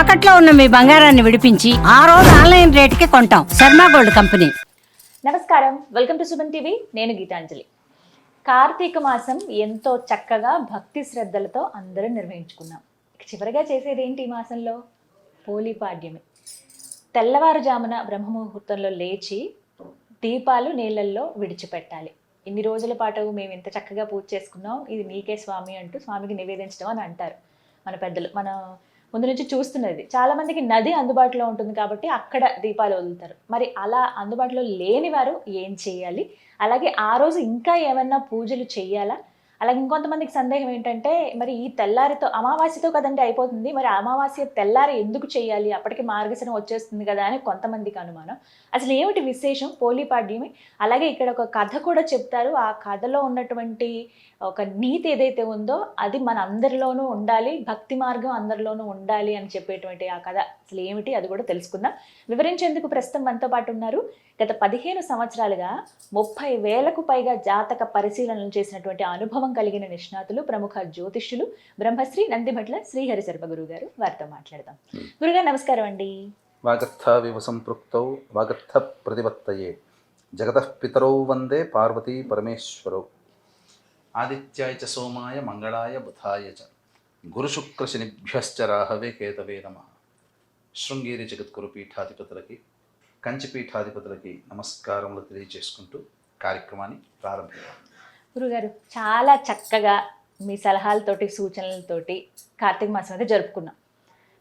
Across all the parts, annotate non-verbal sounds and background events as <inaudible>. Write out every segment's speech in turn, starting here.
తాకట్లో ఉన్న మీ బంగారాన్ని విడిపించి ఆ రోజు ఆన్లైన్ రేటుకి కొంటాం. Sharma gold company. నమస్కారం. Welcome to Suman TV. నేను గీతాంజలి. కార్తీక మాసం ఎంతో చక్కగా భక్తి శ్రద్ధలతో అందరూ నిర్వహించుకున్నాం. చివరిగా చేసేది ఏంటి ఈ మాసంలో? పోలీపాడ్యమి తెల్లవారుజామున బ్రహ్మముహూర్తంలో లేచి దీపాలు నీళ్ళల్లో విడిచిపెట్టాలి. ఇన్ని రోజుల పాటు మేము ఇంత చక్కగా పూజ చేసుకున్నాం ఇది నీకే స్వామి అంటూ స్వామికి నివేదించడం అని అంటారు. మన పెద్దలు మన ముందు నుంచి చూస్తున్నది. చాలా మందికి నది అందుబాటులో ఉంటుంది కాబట్టి అక్కడ దీపాలు వదులుతారు. మరి అలా అందుబాటులో లేని వారు ఏం చేయాలి? అలాగే ఆ రోజు ఇంకా ఏమన్నా పూజలు చేయాలా? అలాగే ఇంకొంతమందికి సందేహం ఏంటంటే మరి ఈ తెల్లారితో అమావాస్యతో కదండి అయిపోతుంది. మరి అమావాస్య తెల్లారి ఎందుకు చేయాలి? అప్పటికి మార్గశనం వచ్చేస్తుంది కదా అని కొంతమందికి అనుమానం. అసలు ఏమిటి విశేషం? పోలీపాడ్యమి అలాగే ఇక్కడ ఒక కథ కూడా చెప్తారు. ఆ కథలో ఉన్నటువంటి ఒక నీతి ఏదైతే ఉందో అది మన అందరిలోనూ ఉండాలి భక్తి మార్గం అందరిలోనూ ఉండాలి అని చెప్పేటువంటి ఆ కథ అసలు ఏమిటి అది కూడా తెలుసుకుందాం. వివరించేందుకు ప్రస్తుతం మనతో పాటు ఉన్నారు. గత పదిహేను సంవత్సరాలుగా ముప్పై వేలకు పైగా జాతక పరిశీలనలు చేసినటువంటి అనుభవం కలిగిన నిష్ణాతులు ప్రముఖ జ్యోతిష్యులు బ్రహ్మశ్రీ నందిభట్ల శ్రీహరి శర్మ గురువు గారు వారితో మాట్లాడదాం. గురుగారు నమస్కారం అండి. వాగర్థావివ సంపృక్తౌ వాగర్థ ప్రతిపత్తయే. జగతః పితరౌ వందే పార్వతీ పరమేశ్వరౌ. ఆదిత్యాయ చ సోమాయ మంగళాయ బుధాయ చ గురుశుక్రశనిభ్యశ్చ రాహవే కేతవే నమ శృంగేరి జగద్గురు పీఠాధిపతులకి కంచి పీఠాధిపతులకి నమస్కారములు తెలియజేసుకుంటూ కార్యక్రమాన్ని ప్రారంభిద్దాం. గురుగారు చాలా చక్కగా మీ సలహాలతోటి సూచనలతోటి కార్తీక మాసం అయితే జరుపుకున్నాం.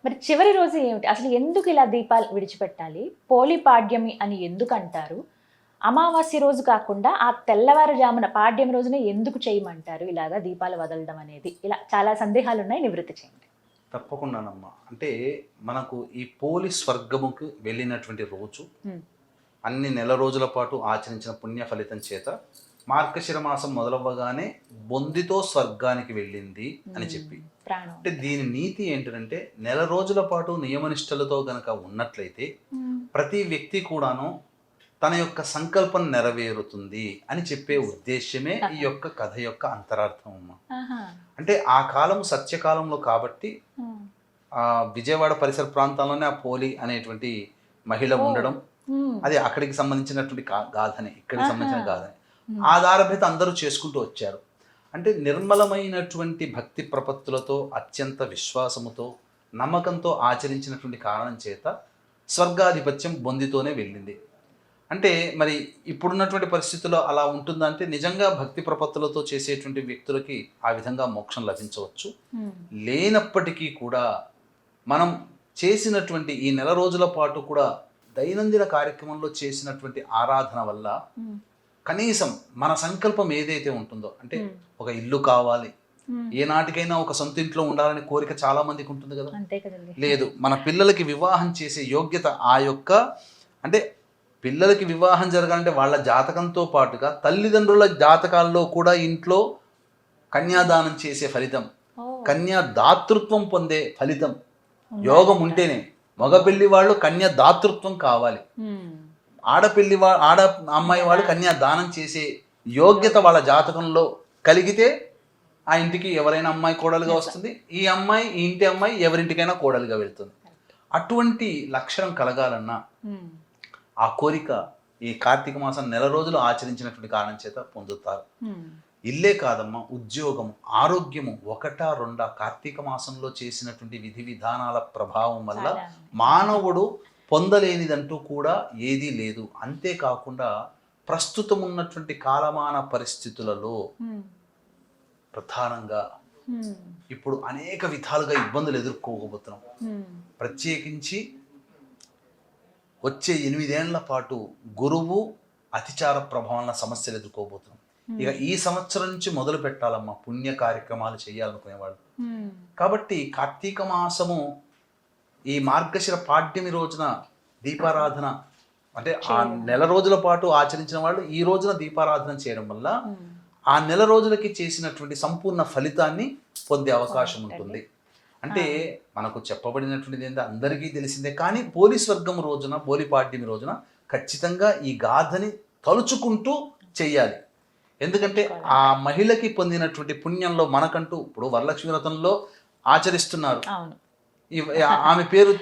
మరి చివరి రోజు ఏమిటి? అసలు ఎందుకు ఇలా దీపాలు విడిచిపెట్టాలి? పోలి పాడ్యమి అని ఎందుకు అంటారు? అమావాస్య రోజు కాకుండా ఆ తెల్లవారుజామున పాడ్యం రోజున ఎందుకు చేయమంటారు? ఇలాగా దీపాలు వదలడం అనేది. ఇలా చాలా సందేహాలు ఉన్నాయి నివృత్తి చేయండి. తప్పకుండానమ్మా. అంటే మనకు ఈ పోలి స్వర్గముకు వెళ్ళినటువంటి రోజు. అన్ని నెల రోజుల పాటు ఆచరించిన పుణ్య ఫలితం చేత మార్గశిర మాసం మొదలవ్వగానే బొందితో స్వర్గానికి వెళ్ళింది అని చెప్పి. అంటే దీని నీతి ఏంటంటే నెల రోజుల పాటు నియమనిష్టలతో గనక ఉన్నట్లయితే ప్రతి వ్యక్తి కూడాను తన యొక్క సంకల్పం నెరవేరుతుంది అని చెప్పే ఉద్దేశ్యమే ఈ యొక్క కథ యొక్క అంతరార్థం అమ్మా. అంటే ఆ కాలం సత్యకాలంలో కాబట్టి ఉమ్. ఆ విజయవాడ పరిసర ప్రాంతాల్లోనే ఆ పోలి అనేటువంటి మహిళ ఉండడం ఉమ్. అది అక్కడికి సంబంధించినటువంటి గాథనే ఇక్కడికి. సంబంధించిన గాథనే ఉమ్. ఆ దారభేత అందరూ చేసుకుంటూ వచ్చారు అంటే నిర్మలమైనటువంటి భక్తి ప్రపత్తులతో అత్యంత విశ్వాసముతో నమ్మకంతో ఆచరించినటువంటి కారణం చేత స్వర్గాధిపత్యం బొందితోనే వెళ్ళింది అంటే మరి ఇప్పుడున్నటువంటి పరిస్థితుల్లో అలా ఉంటుందంటే నిజంగా భక్తి ప్రపత్తులతో చేసేటువంటి వ్యక్తులకి ఆ విధంగా మోక్షం లభించవచ్చు. లేనప్పటికీ కూడా మనం చేసినటువంటి ఈ నెల రోజుల పాటు కూడా దైనందిన కార్యక్రమంలో చేసినటువంటి ఆరాధన వల్ల. కనీసం మన సంకల్పం ఏదైతే ఉంటుందో అంటే. ఒక ఇల్లు కావాలి ఉమ్. ఏ నాటికైనా ఒక సొంత ఇంట్లో ఉండాలనే కోరిక చాలా మందికి ఉంటుంది కదా లేదు మన పిల్లలకి వివాహం చేసే యోగ్యత ఆ యొక్క అంటే పిల్లలకి వివాహం జరగాలంటే వాళ్ళ జాతకంతో పాటుగా తల్లిదండ్రుల జాతకాల్లో కూడా ఇంట్లో కన్యాదానం చేసే ఫలితం. కన్యా దాతృత్వం పొందే ఫలితం యోగం ఉంటేనే మగ పెళ్ళి వాళ్ళు కన్యా దాతృత్వం కావాలి. ఆడపిల్లి వా ఆడ అమ్మాయి వాళ్ళు కన్యా దానం చేసే యోగ్యత వాళ్ళ జాతకంలో కలిగితే ఆ ఇంటికి ఎవరైనా అమ్మాయి కోడలుగా వస్తుంది ఈ అమ్మాయి ఈ ఇంటి అమ్మాయి ఎవరింటికైనా కోడలుగా వెళ్తుంది అటువంటి లక్షణం కలగాలన్నా. ఆ కోరిక ఈ కార్తీక మాసం నెల రోజులు ఆచరించినటువంటి కారణం చేత పొందుతారు. ఇల్లే కాదమ్మా ఉద్యోగము ఆరోగ్యము ఒకటా రెండా కార్తీక మాసంలో చేసినటువంటి విధి విధానాల ప్రభావం వల్ల. మానవుడు పొందలేనిదంటూ కూడా ఏదీ లేదు అంతేకాకుండా ప్రస్తుతం ఉన్నటువంటి కాలమాన పరిస్థితులలో. ప్రధానంగా. ఇప్పుడు అనేక విధాలుగా ఇబ్బందులు ఎదుర్కోబోతున్నాం ఉమ్. ప్రత్యేకించి వచ్చే ఎనిమిదేళ్ళ పాటు గురువు అతిచార ప్రభావాల సమస్యలు ఎదుర్కోబోతున్నాం. ఇక ఈ సంవత్సరం నుంచి మొదలు పెట్టాలమ్మా పుణ్య కార్యక్రమాలు చేయాలనుకునేవాళ్ళు. కాబట్టి కార్తీక మాసము ఈ మార్గశిర పాడ్యమి రోజున దీపారాధన అంటే ఆ నెల రోజుల పాటు ఆచరించిన వాళ్ళు ఈ రోజున దీపారాధన చేయడం వల్ల. ఆ నెల రోజులకి చేసినటువంటి సంపూర్ణ ఫలితాన్ని పొందే అవకాశం ఉంటుంది. అంటే మనకు చెప్పబడినటువంటిది ఏంటంటే అందరికీ తెలిసిందే. కానీ పోలీస్ వర్గం రోజున పోలిపాడ్యమి రోజున ఖచ్చితంగా ఈ గాథని తలుచుకుంటూ చెయ్యాలి. ఎందుకంటే ఆ మహిళకి పొందినటువంటి పుణ్యంలో మనకంటూ ఇప్పుడు వరలక్ష్మి వ్రతంలో ఆచరిస్తున్నారు. ఆమె పేరు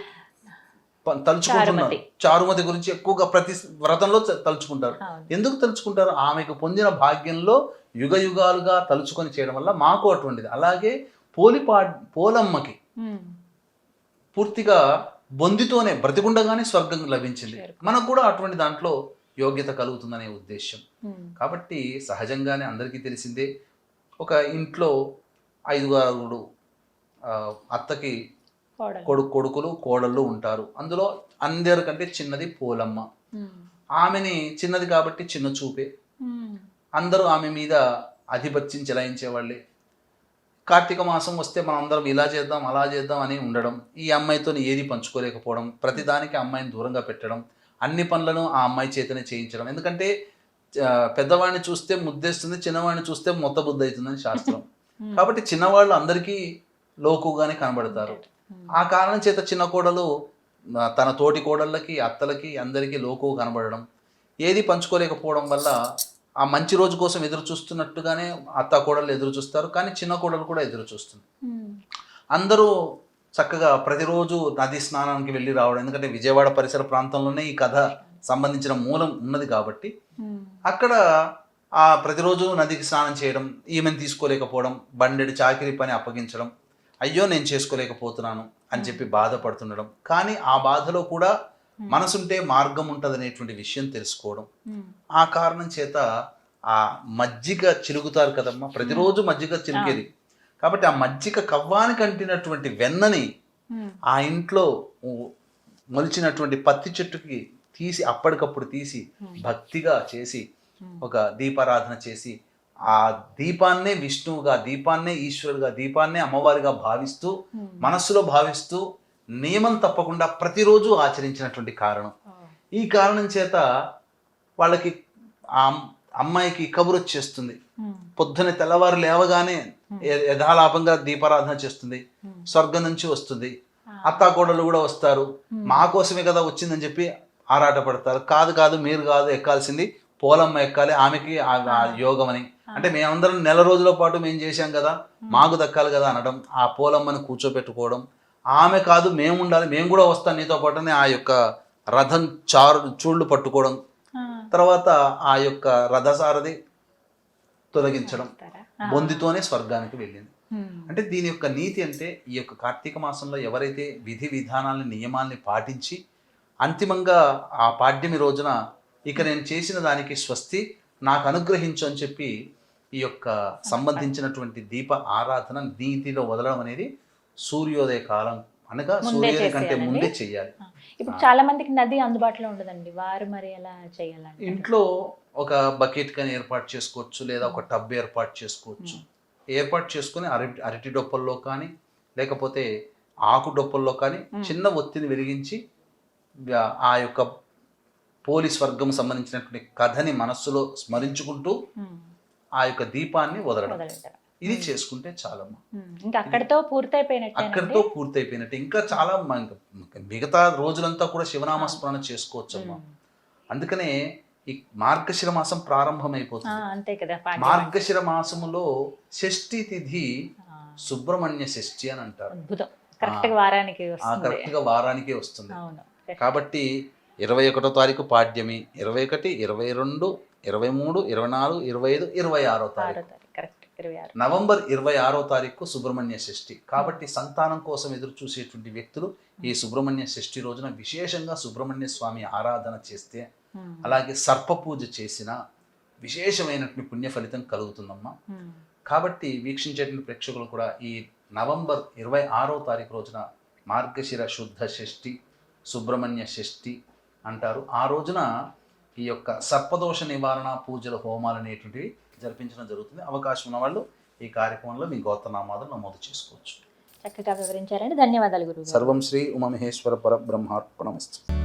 తలుచుకుంటున్నారు. చారుమతి. గురించి ఎక్కువగా ప్రతి వ్రతంలో తలుచుకుంటారు. ఎందుకు తలుచుకుంటారు? ఆమెకు పొందిన భాగ్యంలో యుగ యుగాలుగా తలుచుకొని చేయడం వల్ల మాకు అటువంటిది. అలాగే పోలిపా పోలమ్మకి. పూర్తిగా బొందితోనే బ్రతికుండగానే స్వర్గం లభించింది మనకు కూడా అటువంటి దాంట్లో యోగ్యత కలుగుతుందనే ఉద్దేశం. కాబట్టి సహజంగానే అందరికీ తెలిసిందే ఒక ఇంట్లో ఐదుగురు అత్తకి. కొడుకు కొడుకులు కోడళ్ళు ఉంటారు అందులో అందరికంటే చిన్నది పోలమ్మ. ఆమెని చిన్నది కాబట్టి చిన్న చూపే. అందరూ ఆమె మీద ఆధిపత్యం చెలాయించే వాళ్ళే కార్తీక మాసం వస్తే మనం అందరం ఇలా చేద్దాం అలా చేద్దాం అని ఉండడం ఈ అమ్మాయితో ఏది పంచుకోలేకపోవడం ప్రతిదానికి అమ్మాయిని దూరంగా పెట్టడం అన్ని పనులను ఆ అమ్మాయి చేతనే చేయించడం ఎందుకంటే పెద్దవాడిని చూస్తే ముద్దేస్తుంది చిన్నవాడిని చూస్తే మొత్త బుద్ధి అవుతుందని శాస్త్రం. <laughs> కాబట్టి చిన్నవాళ్ళు అందరికీ లోకుగానే కనబడతారు. ఆ కారణం చేత చిన్న కోడలు తన తోటి కోడళ్ళకి అత్తలకి అందరికీ లోకు కనబడడం ఏది పంచుకోలేకపోవడం వల్ల ఆ మంచి రోజు కోసం ఎదురు చూస్తున్నట్టుగానే అత్త కోడళ్ళు ఎదురు చూస్తారు కానీ చిన్న కోడలు కూడా ఎదురు చూస్తుంది ఉమ్. అందరూ చక్కగా ప్రతిరోజు నది స్నానానికి వెళ్ళి రావడం ఎందుకంటే విజయవాడ పరిసర ప్రాంతంలోనే ఈ కథ సంబంధించిన మూలం ఉన్నది కాబట్టి ఉమ్. అక్కడ ఆ ప్రతిరోజు నదికి స్నానం చేయడం ఈమెను తీసుకోలేకపోవడం బండెడు చాకిరి పని అప్పగించడం అయ్యో నేను చేసుకోలేకపోతున్నాను అని చెప్పి బాధపడుతుండడం కానీ ఆ బాధలో కూడా మనసుంటే మార్గం ఉంటుందనేటువంటి విషయం తెలుసుకోవడం. ఆ కారణం చేత ఆ మజ్జిగ చిలుగుతారు కదమ్మా. ప్రతిరోజు మజ్జిగ చిలికేది. కాబట్టి ఆ మజ్జిగ కవ్వానికి అంటినటువంటి వెన్నని. ఆ ఇంట్లో మొలిచినటువంటి పత్తి చెట్టుకి తీసి అప్పటికప్పుడు తీసి భక్తిగా చేసి ఒక దీపారాధన చేసి ఆ దీపాన్నే విష్ణువుగా దీపాన్నే ఈశ్వరుగా దీపాన్నే అమ్మవారిగా భావిస్తూ మనస్సులో భావిస్తూ నియమం తప్పకుండా ప్రతిరోజు ఆచరించినటువంటి కారణం. ఈ కారణం చేత వాళ్ళకి ఆ అమ్- అమ్మాయికి కబురు వచ్చేస్తుంది. పొద్దున తెల్లవారు లేవగానే యథాలాపంగా దీపారాధన చేస్తుంది. స్వర్గం నుంచి వస్తుంది. అత్తాకోడలు కూడా వస్తారు. మా కోసమే కదా వచ్చిందని చెప్పి ఆరాట పడతారు కాదు కాదు మీరు కాదు ఎక్కాల్సింది పోలమ్మ ఎక్కాలి ఆమెకి యోగం అని అంటే మేమందరం నెల రోజుల పాటు మేము చేశాం కదా మాకు దక్కాలి కదా అనడం ఆ పోలమ్మని కూర్చోబెట్టుకోవడం ఆమె కాదు మేము ఉండాలి మేము కూడా వస్తాం నీతో పాటు అని ఆ యొక్క రథం చారు చూళ్ళు పట్టుకోవడం. తర్వాత ఆ యొక్క రథసారథి తొలగించడం? బొందితోనే స్వర్గానికి వెళ్ళింది. అంటే దీని యొక్క నీతి అంటే ఈ యొక్క కార్తీక మాసంలో ఎవరైతే విధి విధానాలని నియమాల్ని పాటించి అంతిమంగా ఆ పాడ్యమి రోజున ఇక నేను చేసిన దానికి స్వస్తి నాకు అనుగ్రహించు అని చెప్పి ఈ యొక్క సంబంధించినటువంటి దీప ఆరాధన నీతిలో వదలడం అనేది సూర్యోదయ కాలం అనగా సూర్యోదయం కంటే? ముందే చేయాలి. ఇప్పుడు చాలా మందికి నది అందుబాటులో ఉండదండి. వారు మరి ఎలా చేయాలండి ఇంట్లో ఒక బకెట్ కానీ ఏర్పాటు చేసుకోవచ్చు లేదా ఒక టబ్ ఏర్పాటు చేసుకోవచ్చు. ఏర్పాటు చేసుకుని అరటి అరటి డొప్పల్లో కానీ లేకపోతే ఆకు డొప్పల్లో కానీ చిన్న ఒత్తిని వెలిగించి ఆ- యొక్క పోలీస్ వర్గం సంబంధించినటువంటి కథని మనస్సులో స్మరించుకుంటూ. ఆ యొక్క దీపాన్ని వదలడం. ఇది చేసుకుంటే చాలమ్మా. ఇంకా అక్కడితో పూర్తయిపోయినట్టే అక్కడితో పూర్తయిపోయినట్టు. ఇంకా చాలా మిగతా రోజులంతా కూడా శివనామస్మరణ చేసుకోవచ్చమ్మా. అందుకనే ఈ మార్గశిర మాసం ప్రారంభమైపోతుంది. అంతే కదా. మార్గశిర మాసములో షష్ఠి తిథి సుబ్రహ్మణ్య షష్ఠి అని అంటారు. కరెక్ట్గా వారానికి కరెక్ట్గా వారానికే వస్తుంది. కాబట్టి ఇరవై ఒకటో తారీఖు పాడ్యమి ఇరవై ఒకటి ఇరవై రెండు ఇరవై మూడు ఇరవై నాలుగు ఇరవై ఐదు ఇరవై ఆరో తారీఖు. నవంబర్ ఇరవై ఆరో తారీఖు సుబ్రహ్మణ్య షష్ఠి. కాబట్టి సంతానం కోసం ఎదురు చూసేటువంటి వ్యక్తులు ఈ సుబ్రహ్మణ్య షష్ఠి రోజున విశేషంగా సుబ్రహ్మణ్య స్వామి ఆరాధన చేస్తే ఉమ్. అలాగే సర్ప పూజ చేసిన విశేషమైనటువంటి పుణ్య ఫలితం కలుగుతుందమ్మా. ఉమ్. కాబట్టి వీక్షించేటువంటి ప్రేక్షకులు కూడా ఈ నవంబర్ ఇరవై ఆరో తారీఖు రోజున మార్గశిర శుద్ధ షష్ఠి సుబ్రహ్మణ్య షష్ఠి అంటారు. ఆ రోజున ఈ యొక్క సర్పదోష నివారణ పూజల హోమాలు అనేటువంటివి జరిపించడం జరుగుతుంది. అవకాశం ఉన్న వాళ్ళు ఈ కార్యక్రమంలో మీ గోత్రనామాలు నమోదు చేసుకోవచ్చు. చక్కగా వివరించారండి. ధన్యవాదాలు గురువు సర్వం శ్రీ ఉమమహేశ్వర పరబ్రహ్మార్పణమస్తు.